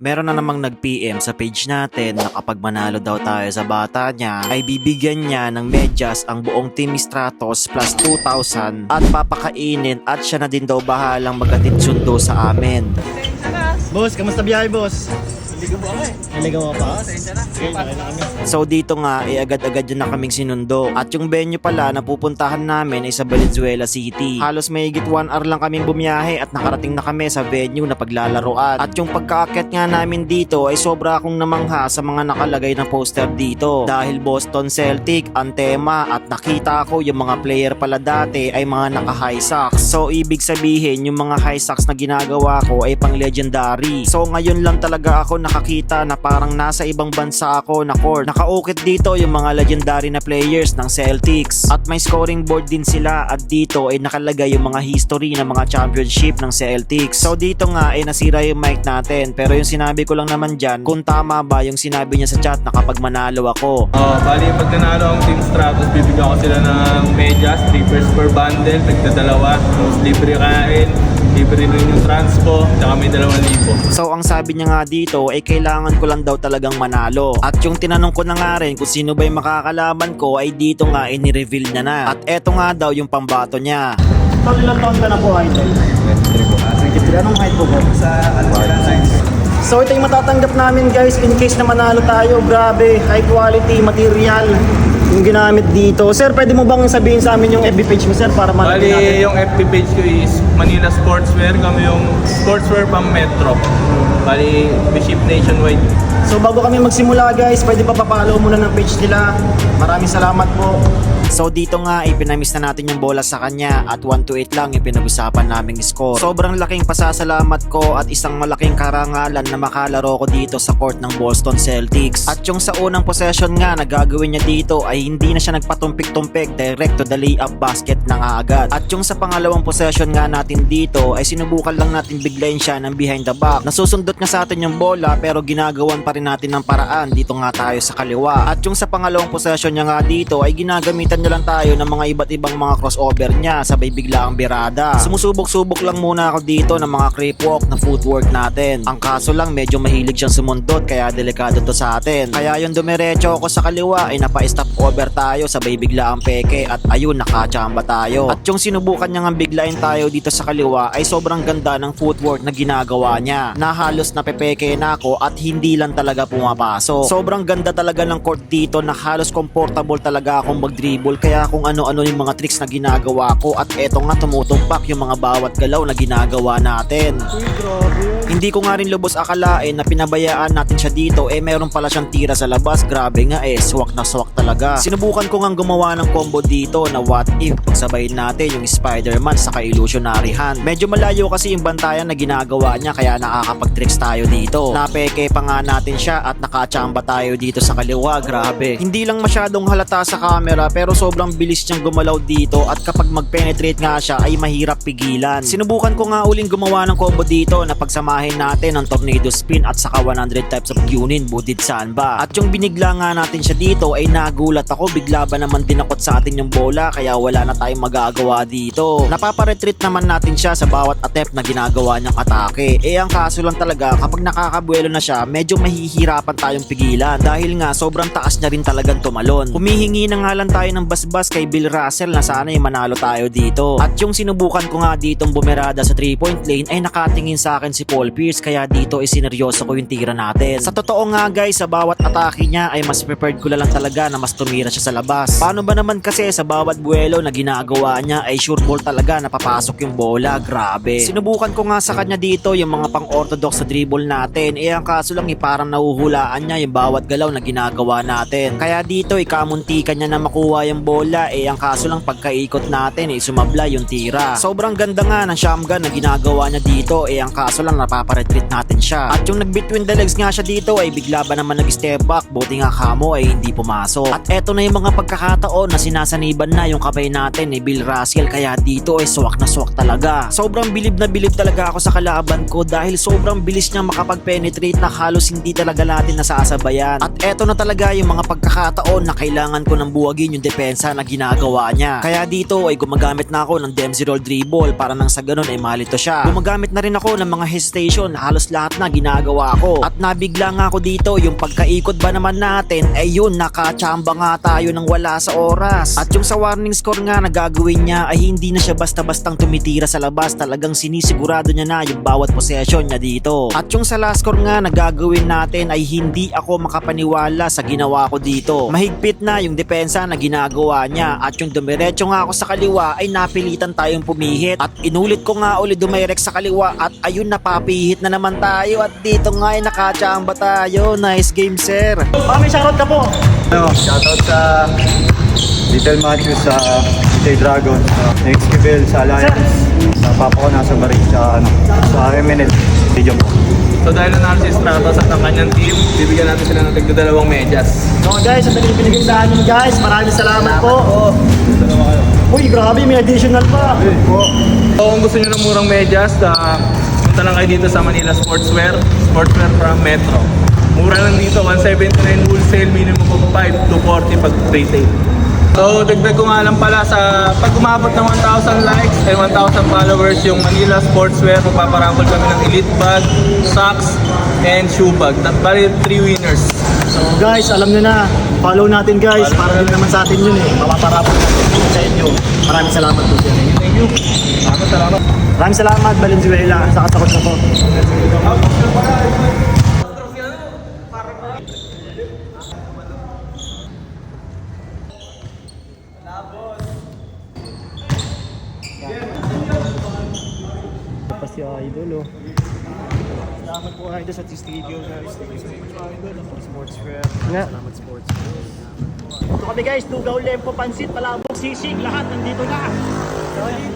Meron na namang nag-PM sa page natin na kapag manalo daw tayo sa bata niya, ay bibigyan niya ng medyas ang buong Team Stratos plus 2,000 at papakainin at siya na din daw bahalang magatid sundo sa amin. Boss, kamusta biyahe, boss? Naligaw pa? Na. Na. So dito nga, eh agad-agad yun na kaming sinundo. At yung venue pala na pupuntahan namin ay sa Valenzuela City. Halos mayigit 1 hour lang kaming bumiyahe at nakarating na kami sa venue na paglalaroan. At yung pagkaakyat nga namin dito ay sobra akong namangha sa mga nakalagay na poster dito. Dahil Boston Celtic ang tema at nakita ko yung mga player pala dati ay mga naka-high socks. So ibig sabihin yung mga high socks na ginagawa ko ay pang legendary. So ngayon lang talaga ako nakakita na parang nasa ibang bansa ako na court. Nakaukit dito yung mga legendary na players ng Celtics. At may scoring board din sila at dito ay nakalagay yung mga history ng mga championship ng Celtics. So dito nga ay nasira yung mic natin pero yung sinabi ko lang naman dyan kung tama ba yung sinabi niya sa chat na kapag manalo ako. Oh, bali pag nanalo ang Team Stratos, bibigyan ko sila ng medyas, 3 pairs per bundle, tagdadalawa, tapos libre kain, libre rin yung transpo, tsaka may 2,000. So ang sabi niya nga dito ay kailangan ko lang daw talagang manalo. At yung tinanong ko na nga rin kung sino ba yung makakalaban ko ay dito nga ay ni-reveal niya na. At eto nga daw yung pambato niya. Tol, ilang taon ka na po, idol? 23 Anong height po po? Sa ano So ito yung matatanggap namin guys in case na manalo tayo. Grabe, high quality material yung ginamit dito. Sir, pwede mo bang sabihin sa amin yung FB page mo sir para malaman natin? Bali, yung FB page ko is Manila Sportswear, kami yung sportswear pang Metro. Bali, we ship nationwide. So bago kami magsimula guys, pwede pa papalo muna ng page nila. Maraming salamat po. So dito nga ay pinamiss na natin yung bola sa kanya at 1 to 8 lang yung pinag-usapan naming score. Sobrang laking pasasalamat ko at isang malaking karangalan na makalaro ko dito sa court ng Boston Celtics. At yung sa unang possession nga na niya dito ay hindi na siya nagpatumpik-tumpik direct to the layup basket na agad. At yung sa pangalawang possession nga natin dito ay sinubukan lang natin biglayin siya ng behind the back. Nasusundot nga sa atin yung bola pero ginagawan pa rin natin ng paraan dito nga tayo sa kaliwa. At yung sa pangalawang possession niya nga dito ay ginagamitan niya lang tayo ng mga iba't ibang mga crossover niya sabay bigla ang birada. Sumusubok-subok lang muna ako dito ng mga creep walk na footwork natin. Ang kaso lang medyo mahilig siyang sumundot kaya delikado to sa atin. Kaya yung dumiretso ako sa kaliwa ay napa-stop over tayo sabay bigla ang peke at ayun nakachamba tayo. At yung sinubukan niya nga biglain tayo dito sa kaliwa ay sobrang ganda ng footwork na ginagawa niya. Na halos napepeke na ako at hindi lang talaga pumapasok. Sobrang ganda talaga ng court dito na halos comfortable talaga akong mag-dribble kaya kung ano-ano yung mga tricks na ginagawa ko at eto nga tumutumpak yung mga bawat galaw na ginagawa natin. Hindi ko nga rin lubos akalain na pinabayaan natin siya dito eh meron pala siyang tira sa labas. Grabe nga eh, swak na swak talaga. Sinubukan ko nga gumawa ng combo dito na what if pagsabayin natin yung Spider-Man sa illusionary hand. Medyo malayo kasi yung bantayan na ginagawa niya kaya nakakapag-tricks tayo dito. Napeke pa nga natin siya at nakachamba tayo dito sa kaliwa. Grabe. Hindi lang masyadong halata sa camera pero sobrang bilis niyang gumalaw dito at kapag mag-penetrate nga siya ay mahirap pigilan. Sinubukan ko nga uling gumawa ng combo dito na pagsamahin natin ang tornado spin at saka 100 types of yunin budid saan ba. At yung binigla nga natin siya dito ay nagulat ako bigla ba naman dinakot sa atin yung bola kaya wala na tayong magagawa dito. Napaparetreat naman natin siya sa bawat attempt na ginagawa niyang atake. Eh ang kaso lang talaga kapag nakakabuelo na siya medyo mahihirapan tayong pigilan dahil nga sobrang taas niya rin talagang tumalon. Humihingi na nga lang tayo ng basbas kay Bill Russell na sana ay manalo tayo dito. At yung sinubukan ko nga ditong bumerada sa 3 point lane ay nakatingin sa akin si Paul Pierce kaya dito ay sineryoso ko yung tira natin. Sa totoo nga guys, sa bawat atake niya ay mas prepared ko lang talaga na mas tumira siya sa labas. Paano ba naman kasi sa bawat buwelo na ginagawa niya ay sure ball talaga na papasok yung bola. Grabe. Sinubukan ko nga sa kanya dito yung mga pang-orthodox sa dribble natin. Eh ang kaso lang eh parang nahuhulaan niya yung bawat galaw na ginagawa natin. Kaya dito eh kamuntikan niya na makuha yung bola. Eh ang kaso lang pagkaikot natin eh sumabla yung tira. Sobrang ganda nga ng shotgun na ginagawa niya dito. Eh ang kaso lang napaparetreat natin siya. At yung nag-between the legs nga siya dito ay bigla ba naman nag-step back. Buti nga kamo ay hindi pumasok. At eto na yung mga pagkakataon na sinasaniban na yung kamay natin ni Bill Russell. Kaya dito ay swak na swak talaga. Sobrang bilib na bilib talaga ako sa kalaban ko dahil sobrang bilis niya makapag-penetrate na halos hindi talaga natin nasasabayan. At eto na talaga yung mga pagkakataon na kailangan ko ng buwagin yung depensa na ginagawa niya. Kaya dito ay gumagamit na ako ng Dempsey roll dribble para nang sa ganun ay malito siya. Gumagamit na rin ako ng mga hesitation halos lahat na ginagawa ko. At nabigla nga ako dito yung pagkaikot ba naman natin ay yun nakachamba nga tayo ng wala sa oras. At yung sa warning score nga na gagawin niya ay hindi na siya basta-bastang tumitira sa labas talagang sinisigurado niya na yung bawat possession niya dito. At yung sa last score nga na gagawin natin ay hindi ako makapaniwala sa ginawa ko dito. Mahigpit na yung depensa na ginagawa niya at yung dumiretso nga ako sa kaliwa ay napilitan tayong pumihit at inulit ko nga ulit dumirect sa kaliwa at ayun napapihit na naman tayo at dito nga ay nakachamba tayo. Nice game sir. May shoutout ka po. Ano, shoutout sa Little Matthew sa Little Dragon, sa Esquivel, sa Alliance, sa papa ko nasa Marin, sa, ano, sa MNL, Stadium po. So dahil nanalo si Stratos at ang kanyang team, bibigyan natin sila ng tigda dalawang medyas. So guys, ang daling pinigil sa amin guys. Maraming salamat po. Uy, grabe, may additional pa. So kung gusto nyo ng murang medyas, uh, punta lang kayo dito sa Manila Sportswear, Sportswear from Metro. Mura lang dito, 179 wholesale, minimum of 5 to 40 pag retail. So, dagdag ko nga lang pala sa pag umabot ng 1,000 likes and 1,000 followers yung Manila Sportswear, magpaparangkol kami ng elite bag, socks, and shoe bag. That bali 3 winners. So guys, alam nyo na. Follow natin guys. Para din naman sa atin yun eh. Mapaparapot natin sa inyo. Maraming salamat po sir. Thank you. Salamat, salamat. Maraming salamat Valenzuela. Sa kasakot na po. Pa si Idol oh. Salamat po Idol sa studio guys. Thank you so much Idol. Ako sports fair. Salamat sports fair. Ito kami guys, Dugaw, Lempo, Pansit, Palabok, Sisig, lahat nandito na. Sorry.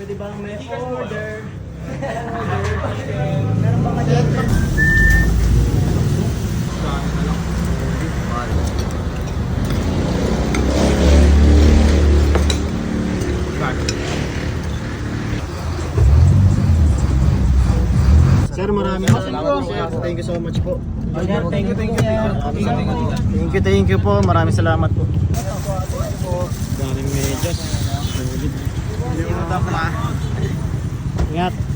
Pwede bang may order? Meron ba nga Thank you so much po. Thank you, thank you, thank you. Thank you, thank you po. Maraming salamat po. Daming medyas. Solid. Ingat.